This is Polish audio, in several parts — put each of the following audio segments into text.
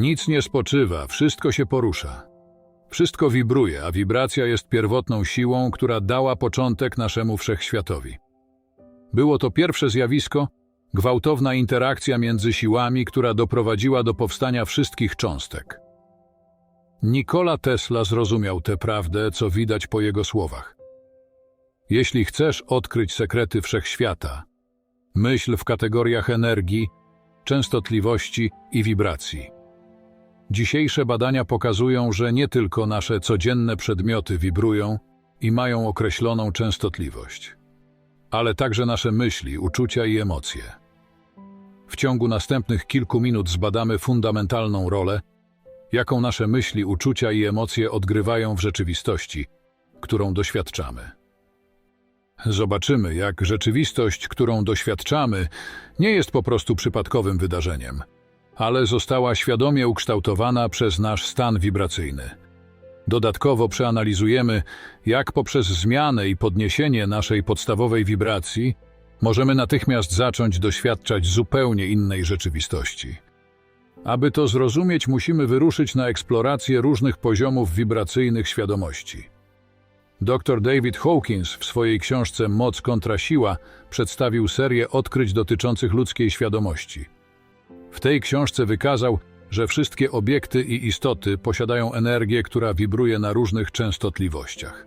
Nic nie spoczywa, wszystko się porusza. Wszystko wibruje, a wibracja jest pierwotną siłą, która dała początek naszemu wszechświatowi. Było to pierwsze zjawisko, gwałtowna interakcja między siłami, która doprowadziła do powstania wszystkich cząstek. Nikola Tesla zrozumiał tę prawdę, co widać po jego słowach. Jeśli chcesz odkryć sekrety wszechświata, myśl w kategoriach energii, częstotliwości i wibracji. Dzisiejsze badania pokazują, że nie tylko nasze codzienne przedmioty wibrują i mają określoną częstotliwość, ale także nasze myśli, uczucia i emocje. W ciągu następnych kilku minut zbadamy fundamentalną rolę, jaką nasze myśli, uczucia i emocje odgrywają w rzeczywistości, którą doświadczamy. Zobaczymy, jak rzeczywistość, którą doświadczamy, nie jest po prostu przypadkowym wydarzeniem, ale została świadomie ukształtowana przez nasz stan wibracyjny. Dodatkowo przeanalizujemy, jak poprzez zmianę i podniesienie naszej podstawowej wibracji możemy natychmiast zacząć doświadczać zupełnie innej rzeczywistości. Aby to zrozumieć, musimy wyruszyć na eksplorację różnych poziomów wibracyjnych świadomości. Dr David Hawkins w swojej książce Moc kontra siła przedstawił serię odkryć dotyczących ludzkiej świadomości. W tej książce wykazał, że wszystkie obiekty i istoty posiadają energię, która wibruje na różnych częstotliwościach.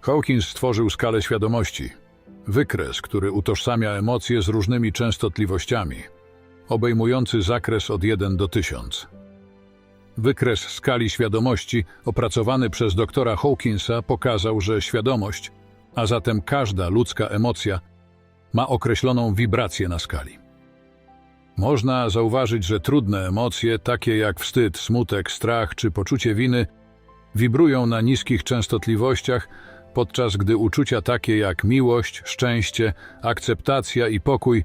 Hawkins stworzył skalę świadomości, wykres, który utożsamia emocje z różnymi częstotliwościami, obejmujący zakres od 1 do 1000. Wykres skali świadomości opracowany przez doktora Hawkinsa pokazał, że świadomość, a zatem każda ludzka emocja, ma określoną wibrację na skali. Można zauważyć, że trudne emocje, takie jak wstyd, smutek, strach czy poczucie winy, wibrują na niskich częstotliwościach, podczas gdy uczucia takie jak miłość, szczęście, akceptacja i pokój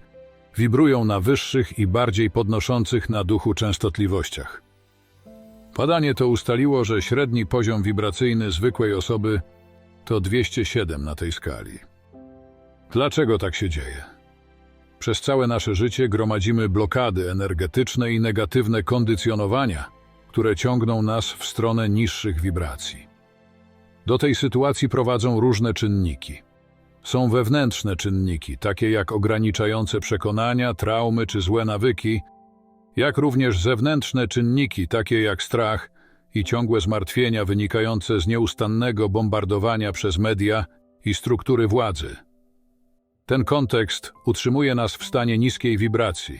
wibrują na wyższych i bardziej podnoszących na duchu częstotliwościach. Badanie to ustaliło, że średni poziom wibracyjny zwykłej osoby to 207 na tej skali. Dlaczego tak się dzieje? Przez całe nasze życie gromadzimy blokady energetyczne i negatywne kondycjonowania, które ciągną nas w stronę niższych wibracji. Do tej sytuacji prowadzą różne czynniki. Są wewnętrzne czynniki, takie jak ograniczające przekonania, traumy czy złe nawyki, jak również zewnętrzne czynniki, takie jak strach i ciągłe zmartwienia wynikające z nieustannego bombardowania przez media i struktury władzy. Ten kontekst utrzymuje nas w stanie niskiej wibracji,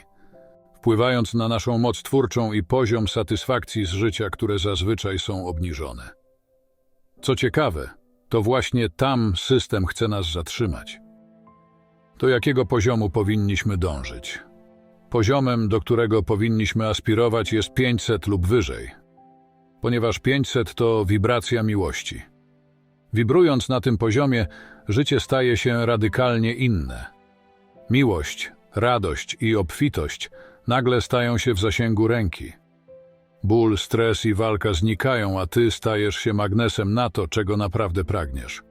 wpływając na naszą moc twórczą i poziom satysfakcji z życia, które zazwyczaj są obniżone. Co ciekawe, to właśnie tam system chce nas zatrzymać. Do jakiego poziomu powinniśmy dążyć? Poziomem, do którego powinniśmy aspirować, jest 500 lub wyżej, ponieważ 500 to wibracja miłości. Wibrując na tym poziomie, życie staje się radykalnie inne. Miłość, radość i obfitość nagle stają się w zasięgu ręki. Ból, stres i walka znikają, a ty stajesz się magnesem na to, czego naprawdę pragniesz.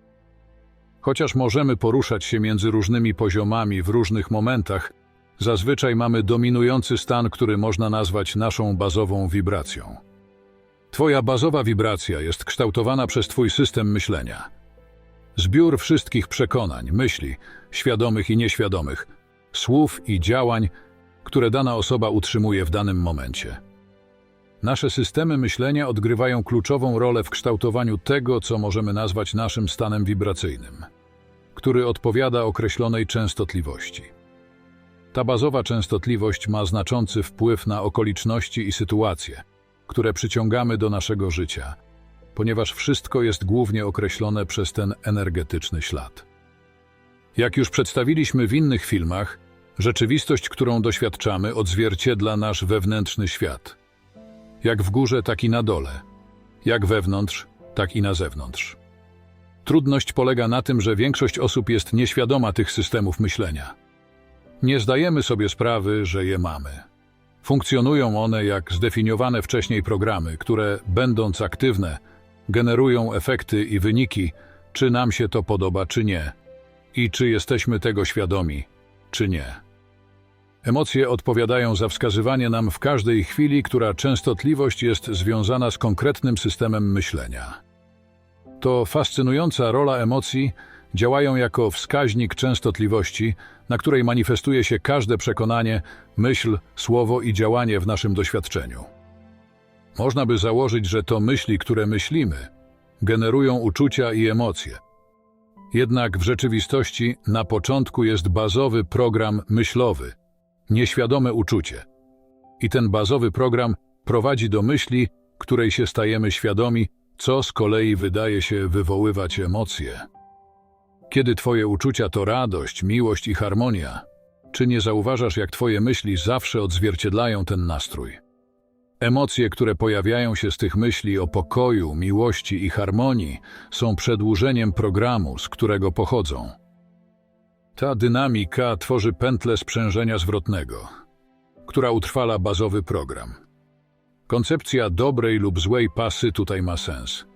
Chociaż możemy poruszać się między różnymi poziomami w różnych momentach, zazwyczaj mamy dominujący stan, który można nazwać naszą bazową wibracją. Twoja bazowa wibracja jest kształtowana przez Twój system myślenia. Zbiór wszystkich przekonań, myśli, świadomych i nieświadomych, słów i działań, które dana osoba utrzymuje w danym momencie. Nasze systemy myślenia odgrywają kluczową rolę w kształtowaniu tego, co możemy nazwać naszym stanem wibracyjnym, który odpowiada określonej częstotliwości. Ta bazowa częstotliwość ma znaczący wpływ na okoliczności i sytuacje, które przyciągamy do naszego życia, ponieważ wszystko jest głównie określone przez ten energetyczny ślad. Jak już przedstawiliśmy w innych filmach, rzeczywistość, którą doświadczamy, odzwierciedla nasz wewnętrzny świat. Jak w górze, tak i na dole. Jak wewnątrz, tak i na zewnątrz. Trudność polega na tym, że większość osób jest nieświadoma tych systemów myślenia. Nie zdajemy sobie sprawy, że je mamy. Funkcjonują one jak zdefiniowane wcześniej programy, które, będąc aktywne, generują efekty i wyniki, czy nam się to podoba, czy nie, i czy jesteśmy tego świadomi, czy nie. Emocje odpowiadają za wskazywanie nam w każdej chwili, która częstotliwość jest związana z konkretnym systemem myślenia. To fascynująca rola emocji działają jako wskaźnik częstotliwości, na której manifestuje się każde przekonanie, myśl, słowo i działanie w naszym doświadczeniu. Można by założyć, że to myśli, które myślimy, generują uczucia i emocje. Jednak w rzeczywistości na początku jest bazowy program myślowy, nieświadome uczucie. I ten bazowy program prowadzi do myśli, której się stajemy świadomi, co z kolei wydaje się wywoływać emocje. Kiedy Twoje uczucia to radość, miłość i harmonia, czy nie zauważasz, jak Twoje myśli zawsze odzwierciedlają ten nastrój? Emocje, które pojawiają się z tych myśli o pokoju, miłości i harmonii, są przedłużeniem programu, z którego pochodzą. Ta dynamika tworzy pętlę sprzężenia zwrotnego, która utrwala bazowy program. Koncepcja dobrej lub złej pasy tutaj ma sens.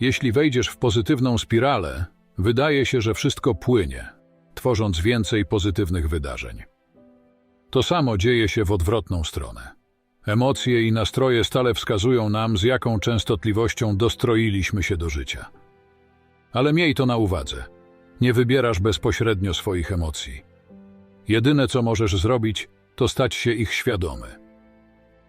Jeśli wejdziesz w pozytywną spiralę, wydaje się, że wszystko płynie, tworząc więcej pozytywnych wydarzeń. To samo dzieje się w odwrotną stronę. Emocje i nastroje stale wskazują nam, z jaką częstotliwością dostroiliśmy się do życia. Ale miej to na uwadze. Nie wybierasz bezpośrednio swoich emocji. Jedyne, co możesz zrobić, to stać się ich świadomy.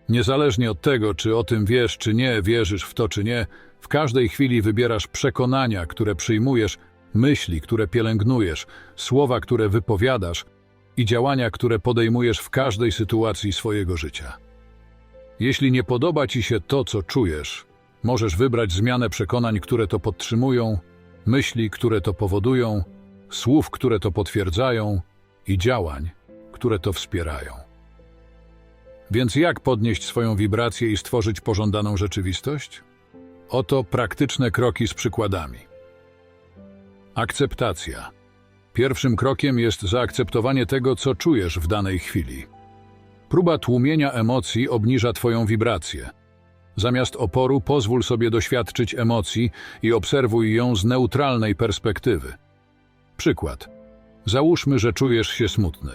Niezależnie od tego, czy o tym wiesz, czy nie, wierzysz w to, czy nie, w każdej chwili wybierasz przekonania, które przyjmujesz, myśli, które pielęgnujesz, słowa, które wypowiadasz i działania, które podejmujesz w każdej sytuacji swojego życia. Jeśli nie podoba ci się to, co czujesz, możesz wybrać zmianę przekonań, które to podtrzymują, myśli, które to powodują, słów, które to potwierdzają i działań, które to wspierają. Więc jak podnieść swoją wibrację i stworzyć pożądaną rzeczywistość? Oto praktyczne kroki z przykładami. Akceptacja. Pierwszym krokiem jest zaakceptowanie tego, co czujesz w danej chwili. Próba tłumienia emocji obniża Twoją wibrację. Zamiast oporu pozwól sobie doświadczyć emocji i obserwuj ją z neutralnej perspektywy. Przykład. Załóżmy, że czujesz się smutny.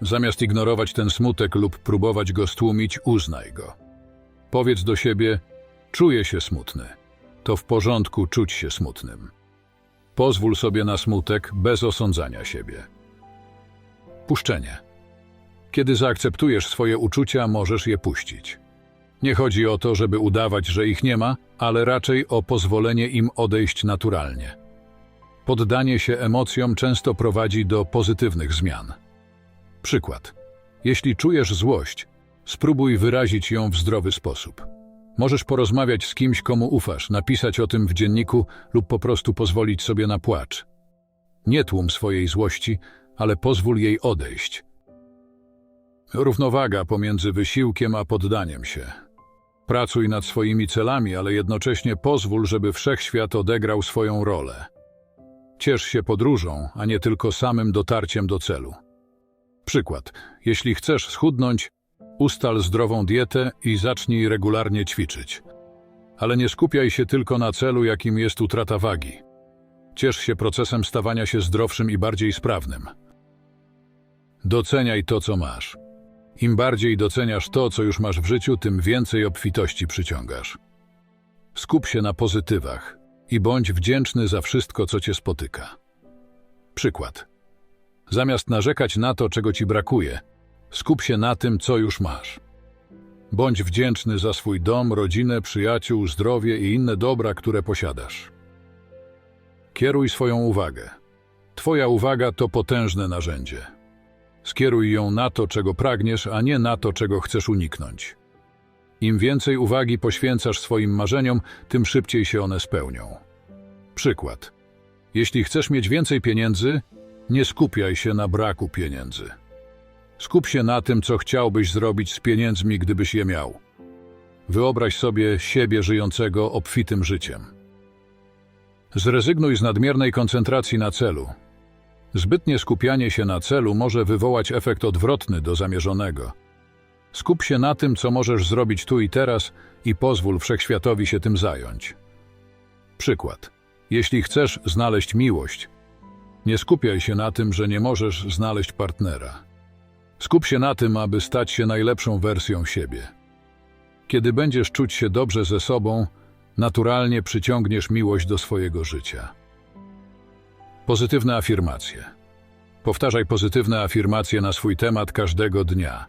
Zamiast ignorować ten smutek lub próbować go stłumić, uznaj go. Powiedz do siebie: Czuję się smutny. To w porządku czuć się smutnym. Pozwól sobie na smutek bez osądzania siebie. Puszczenie. Kiedy zaakceptujesz swoje uczucia, możesz je puścić. Nie chodzi o to, żeby udawać, że ich nie ma, ale raczej o pozwolenie im odejść naturalnie. Poddanie się emocjom często prowadzi do pozytywnych zmian. Przykład. Jeśli czujesz złość, spróbuj wyrazić ją w zdrowy sposób. Możesz porozmawiać z kimś, komu ufasz, napisać o tym w dzienniku lub po prostu pozwolić sobie na płacz. Nie tłum swojej złości, ale pozwól jej odejść. Równowaga pomiędzy wysiłkiem a poddaniem się. Pracuj nad swoimi celami, ale jednocześnie pozwól, żeby wszechświat odegrał swoją rolę. Ciesz się podróżą, a nie tylko samym dotarciem do celu. Przykład. Jeśli chcesz schudnąć, ustal zdrową dietę i zacznij regularnie ćwiczyć. Ale nie skupiaj się tylko na celu, jakim jest utrata wagi. Ciesz się procesem stawania się zdrowszym i bardziej sprawnym. Doceniaj to, co masz. Im bardziej doceniasz to, co już masz w życiu, tym więcej obfitości przyciągasz. Skup się na pozytywach i bądź wdzięczny za wszystko, co cię spotyka. Przykład. Zamiast narzekać na to, czego ci brakuje, skup się na tym, co już masz. Bądź wdzięczny za swój dom, rodzinę, przyjaciół, zdrowie i inne dobra, które posiadasz. Kieruj swoją uwagę. Twoja uwaga to potężne narzędzie. Skieruj ją na to, czego pragniesz, a nie na to, czego chcesz uniknąć. Im więcej uwagi poświęcasz swoim marzeniom, tym szybciej się one spełnią. Przykład. Jeśli chcesz mieć więcej pieniędzy, nie skupiaj się na braku pieniędzy. Skup się na tym, co chciałbyś zrobić z pieniędzmi, gdybyś je miał. Wyobraź sobie siebie żyjącego obfitym życiem. Zrezygnuj z nadmiernej koncentracji na celu, Zbytnie skupianie się na celu może wywołać efekt odwrotny do zamierzonego. Skup się na tym, co możesz zrobić tu i teraz i pozwól wszechświatowi się tym zająć. Przykład. Jeśli chcesz znaleźć miłość, nie skupiaj się na tym, że nie możesz znaleźć partnera. Skup się na tym, aby stać się najlepszą wersją siebie. Kiedy będziesz czuć się dobrze ze sobą, naturalnie przyciągniesz miłość do swojego życia. Pozytywne afirmacje. Powtarzaj pozytywne afirmacje na swój temat każdego dnia.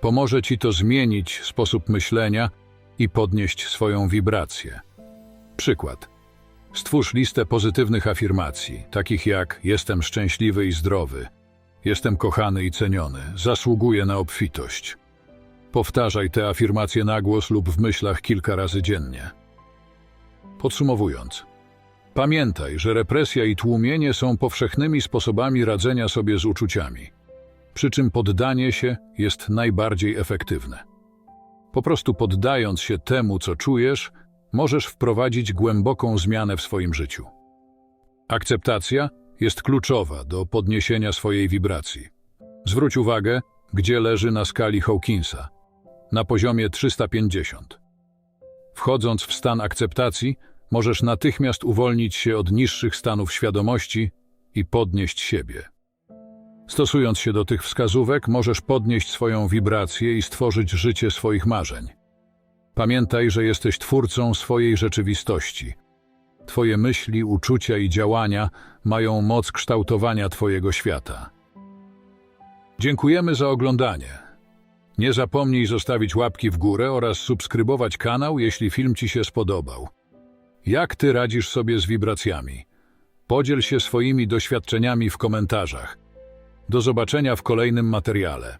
Pomoże ci to zmienić sposób myślenia i podnieść swoją wibrację. Przykład. Stwórz listę pozytywnych afirmacji, takich jak jestem szczęśliwy i zdrowy, jestem kochany i ceniony, zasługuję na obfitość. Powtarzaj te afirmacje na głos lub w myślach kilka razy dziennie. Podsumowując, pamiętaj, że represja i tłumienie są powszechnymi sposobami radzenia sobie z uczuciami, przy czym poddanie się jest najbardziej efektywne. Po prostu poddając się temu, co czujesz, możesz wprowadzić głęboką zmianę w swoim życiu. Akceptacja jest kluczowa do podniesienia swojej wibracji. Zwróć uwagę, gdzie leży na skali Hawkinsa. Na poziomie 350. Wchodząc w stan akceptacji, możesz natychmiast uwolnić się od niższych stanów świadomości i podnieść siebie. Stosując się do tych wskazówek, możesz podnieść swoją wibrację i stworzyć życie swoich marzeń. Pamiętaj, że jesteś twórcą swojej rzeczywistości. Twoje myśli, uczucia i działania mają moc kształtowania Twojego świata. Dziękujemy za oglądanie. Nie zapomnij zostawić łapki w górę oraz subskrybować kanał, jeśli film Ci się spodobał. Jak Ty radzisz sobie z wibracjami? Podziel się swoimi doświadczeniami w komentarzach. Do zobaczenia w kolejnym materiale.